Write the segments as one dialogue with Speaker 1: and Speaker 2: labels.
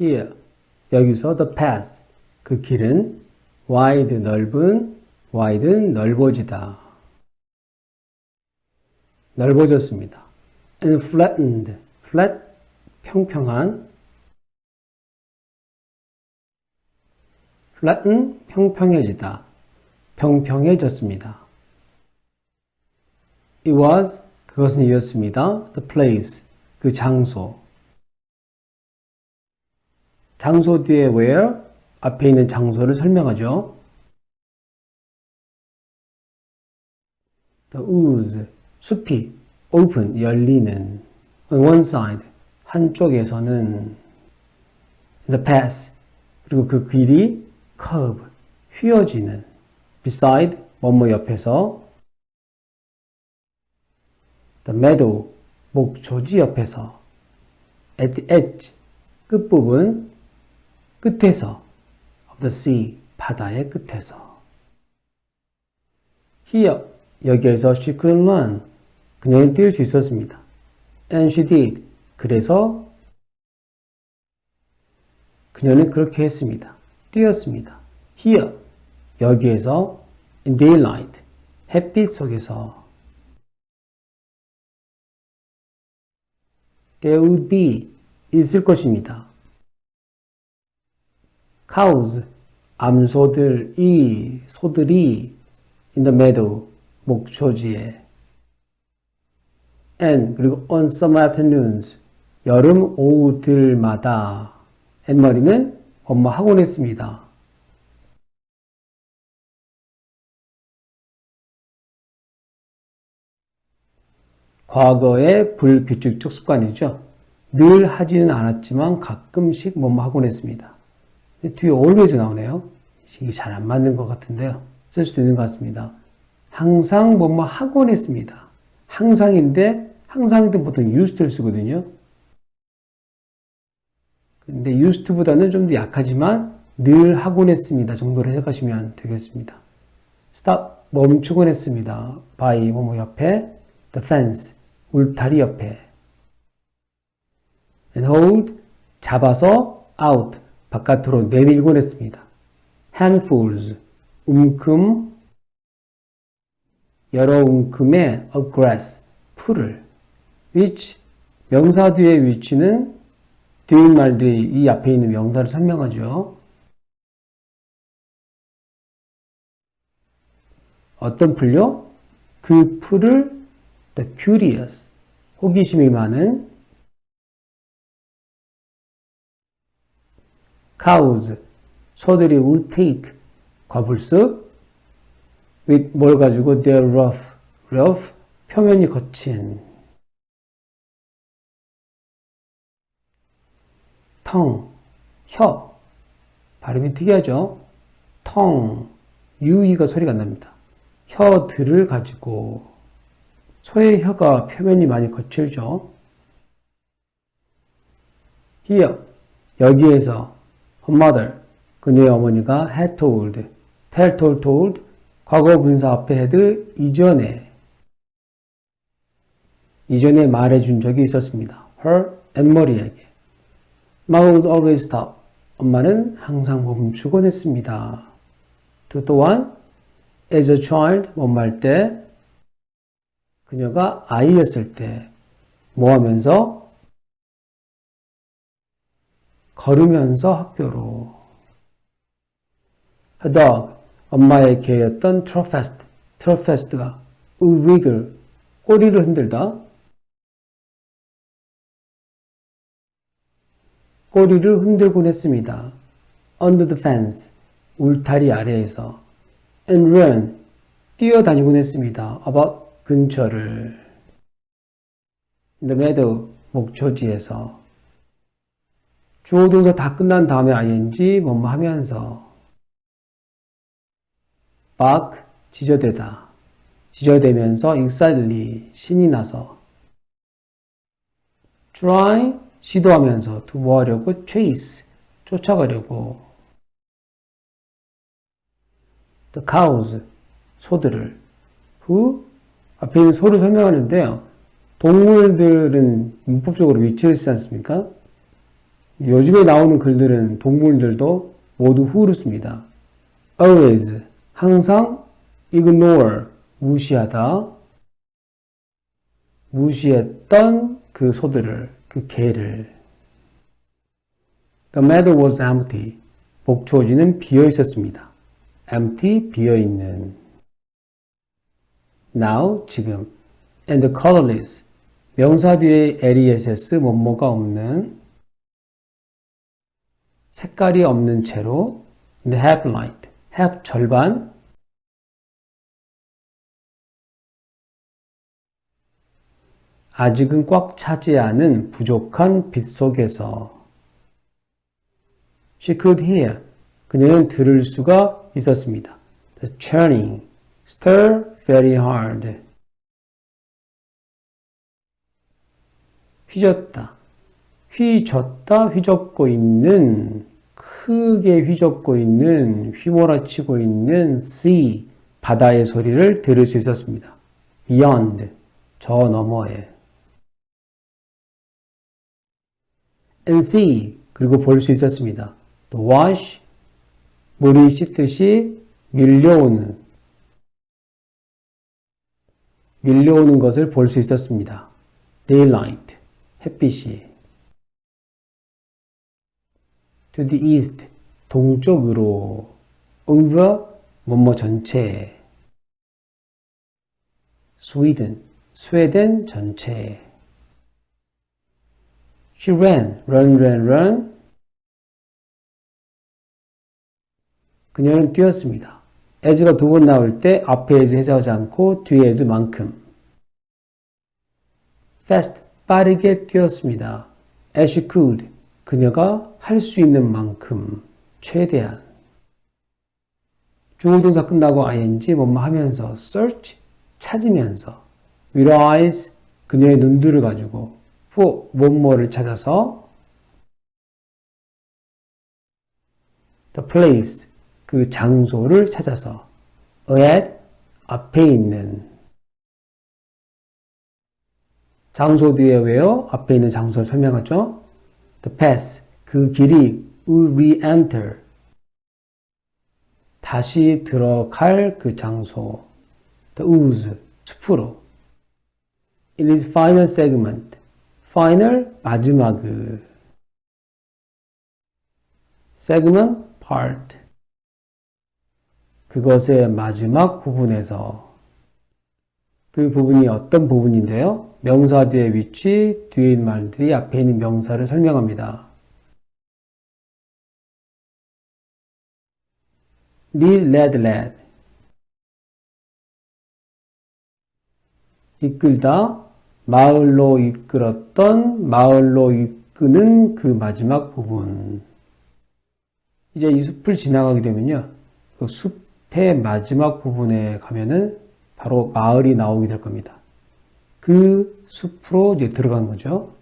Speaker 1: here. 여기서 the path. 그 길은 wide 넓은 wide는 넓어지다. 넓어졌습니다. and flattened. flat 평평한 flatten 평평해지다. 평평해졌습니다. It was 그것은 이었습니다. The place 그 장소 장소 뒤에 where 앞에 있는 장소를 설명하죠. The woods 숲이 open 열리는 on one side 한쪽에서는 the path 그리고 그 길이 curve 휘어지는 beside 뭐뭐 옆에서 the meadow 목초지 옆에서 at the edge 끝부분 끝에서 of the sea 바다의 끝에서 here 여기에서 she couldn't run 그녀는 뛸 수 있었습니다 and she did 그래서 그녀는 그렇게 했습니다 뛰었습니다 here 여기에서 in daylight 햇빛 속에서 there would be 있을 것입니다. Cows 암소들이 소들이 in the meadow 목초지에 and 그리고 on summer afternoons 여름 오후들마다 and 머리는 엄마 하곤 했습니다. 과거의 불규칙적 습관이죠. 늘 하지는 않았지만 가끔씩 뭐뭐 하곤 했습니다. 뒤에 always 나오네요. 이게 잘 안 맞는 것 같은데요. 쓸 수도 있는 것 같습니다. 항상 뭐뭐 하곤 했습니다. 항상인데 항상인데 보통 used를 쓰거든요. 근데 used보다는 좀 더 약하지만 늘 하곤 했습니다 정도로 해석하시면 되겠습니다. stop 멈추곤 했습니다. by 뭐뭐 옆에 the fence 울타리 옆에 and hold 잡아서 out 바깥으로 내밀곤 했습니다. handfuls 움큼 여러 움큼의 of grass 풀을 which 명사 뒤의 위치는 뒤의 말들이 이 앞에 있는 명사를 설명하죠. 어떤 풀요? 그 풀을 the curious 호기심이 많은 cows 소들이 would take 과불습 with 뭘 가지고 their rough rough 표면이 거친. tongue 혀. 발음이 특이하죠? tongue 유이가 소리가 납니다. 혀들을 가지고. 소의 혀가 표면이 많이 거칠죠? here 여기에서 her mother 그녀의 어머니가 had told tell told told 과거 분사 앞에 had 이전에 이전에 말해준 적이 있었습니다. her 앤머리에게 Mom would always stop. 엄마는 항상 멈추곤 했습니다. 또 또한 as a child 뭐할 때 그녀가 아이였을 때 뭐 하면서 걸으면서 학교로. her dog 엄마의 개였던 트로페스트 트로페스트가 would wiggle 꼬리를 흔들다. 꼬리를 흔들곤 했습니다. under the fence, 울타리 아래에서. And run, 뛰어다니곤 했습니다. about 근처를. The meadow, 목초지에서 주어 동사 다 끝난 다음에 ing 뭐뭐 하면서 bark, 지저대다 지저대면서 excitedly, 신이 나서 try, 시도하면서 to 뭐 하려고? chase, 쫓아가려고 the cows, 소들을 who, 앞에 있는 소를 설명하는데요. 동물들은 문법적으로 위치를 쓰지 않습니까? 요즘에 나오는 글들은 동물들도 모두 who를 씁니다. always, 항상 ignore, 무시하다. 무시했던 그 소들을, 그 개를. The meadow was empty. 목초지는 비어 있었습니다. empty, 비어 있는. now, 지금. and colorless. 명사 뒤에 les, 뭐뭐가 없는. 색깔이 없는 채로. the half light. half 절반. 아직은 꽉 차지 않은 부족한 빛 속에서 She could hear. 그녀는 들을 수가 있었습니다. The churning, stir very hard. 휘젓다, 휘젓다, 휘젓고 있는, 크게 휘젓고 있는, 휘몰아치고 있는 sea, 바다의 소리를 들을 수 있었습니다. beyond, 저 너머에. and see, 그리고 볼 수 있었습니다. 또 wash, 물이 씻듯이 밀려오는, 밀려오는 것을 볼 수 있었습니다. daylight, 햇빛이. To the east, 동쪽으로. over, 뭐뭐 전체. Sweden, 스웨덴 전체. She ran, run, ran, run. 그녀는 뛰었습니다. as가 두 번 나올 때 앞에 as 해석하지 않고 뒤에 as만큼. fast, 빠르게 뛰었습니다. as she could, 그녀가 할 수 있는 만큼, 최대한. 주어동사 끝나고 ing 뭐뭐 하면서 search, 찾으면서 with eyes, 그녀의 눈들을 가지고 for 뭐뭐를 찾아서 the place, 그 장소를 찾아서 ahead, 앞에 있는 장소 뒤에 왜요? 앞에 있는 장소를 설명하죠. The path, 그 길이 re-enter, 다시 들어갈 그 장소. The ooze, 숲으로. In its final segment, final, 마지막 그 segment, part. 그것의 마지막 부분에서 그 부분이 어떤 부분인데요? 명사 뒤의 위치, 뒤에 있는 말들이 앞에 있는 명사를 설명합니다. led, led. 이끌다, 마을로 이끌었던, 마을로 이끄는 그 마지막 부분. 이제 이 숲을 지나가게 되면요. 그 숲의 마지막 부분에 가면은 바로 마을이 나오게 될 겁니다. 그 숲으로 이제 들어가는 거죠.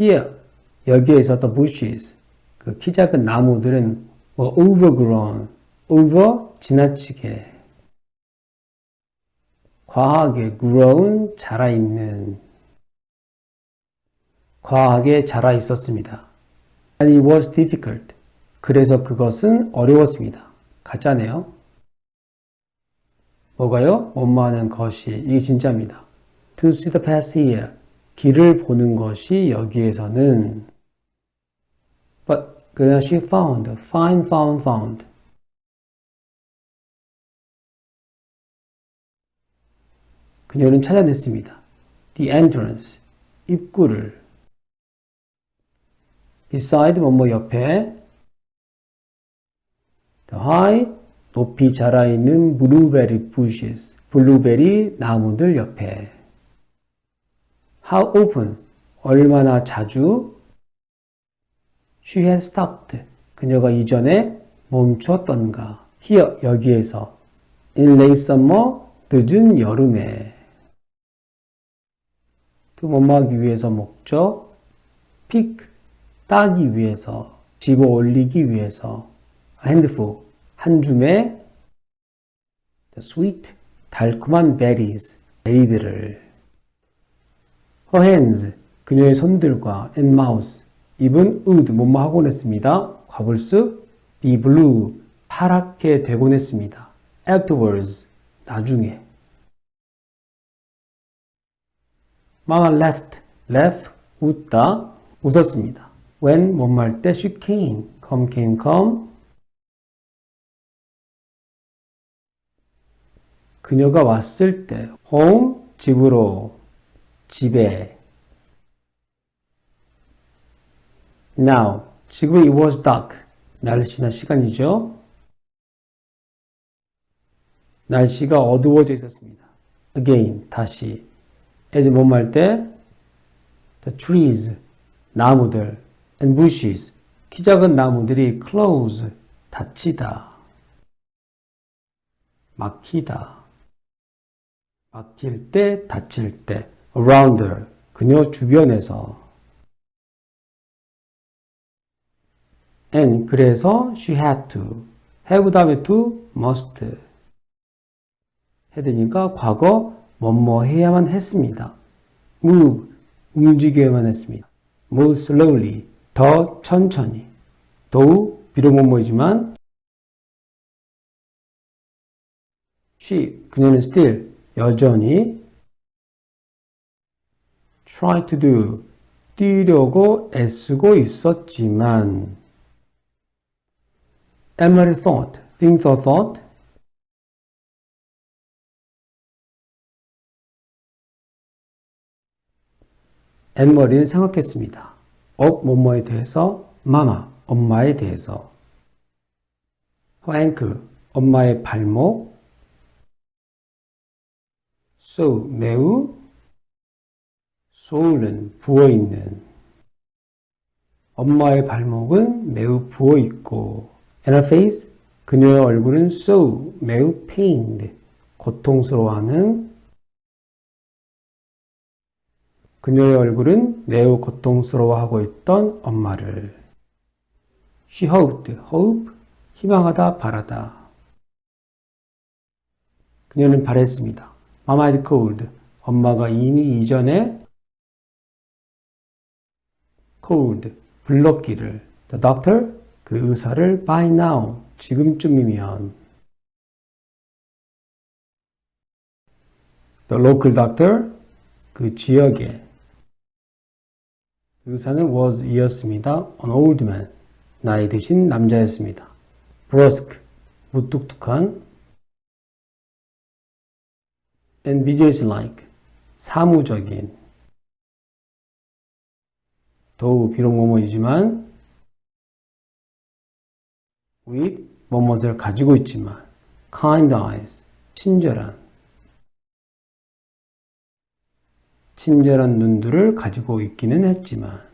Speaker 1: Here, 여기에서 the bushes, 그 키 작은 나무들은 뭐 overgrown, over 지나치게 과하게 grown 자라 있는 과하게 자라 있었습니다. And it was difficult. 그래서 그것은 어려웠습니다. 가짜네요. 뭐가요? 원하는 것이 이게 진짜입니다. To see the path here. 길을 보는 것이 여기에서는 but 그러나 she found, find, found, found. 그녀는 찾아냈습니다. The entrance, 입구를. beside 뭐뭐 옆에 the high, 높이 자라 있는 blueberry bushes, 블루베리 나무들 옆에 how often, 얼마나 자주 She had stopped. 그녀가 이전에 멈췄던가. Here, 여기에서. In late summer, 늦은 여름에. 그 뭐뭐하기 위해서 목적. pick, 따기 위해서. 집어 올리기 위해서. Handful, 한 줌의 sweet, 달콤한 berries, 베리들을. Her hands, 그녀의 손들과 and mouth 입은 would 뭐뭐 하곤 했습니다. 과불수 be blue 파랗게 되곤 했습니다. afterwards 나중에 마마 left laugh 웃다 웃었습니다. when 뭐뭐 할때 she came come came come 그녀가 왔을 때 home 집으로 집에. Now 지금 it was dark. 날씨나 시간이죠. 날씨가 어두워져 있었습니다. again 다시. As 뭐뭐 할때 the trees 나무들 and bushes. 키 작은 나무들이 close 닫히다. 막히다 막힐 때 닫힐 때 around her 그녀 주변에서 and 그래서 she had to have 다음에 to must 해드니까 과거 뭐뭐 해야만 했습니다. move 움직여야만 했습니다. move slowly 더 천천히 더욱 비록 뭐뭐이지만 she 그녀는 still 여전히 try to do 뛰려고 애쓰고 있었지만 Emily thought, think or thought 앤머리는 생각했습니다. 업 뭐뭐에 대해서, 마마 엄마에 대해서, ankle 엄마의 발목, so 매우, soul은 부어 있는, 엄마의 발목은 매우 부어 있고, and her face 그녀의 얼굴은 so 매우 pained 고통스러워하는 그녀의 얼굴은 매우 고통스러워하고 있던 엄마를 She hoped, hope, 희망하다, 바라다. 그녀는 바랬습니다. Mama had called, 엄마가 이미 이전에 called, 불렀기를 The doctor, 그 의사를 by now, 지금쯤이면 The local doctor, 그 지역에 의사는 was 이었습니다. An old man, 나이 드신 남자였습니다. brusque, 무뚝뚝한 and businesslike, 사무적인 더욱 비록 뭐뭐이지만 with 뭐뭇을 가지고 있지만 kind eyes, 친절한 친절한 눈들을 가지고 있기는 했지만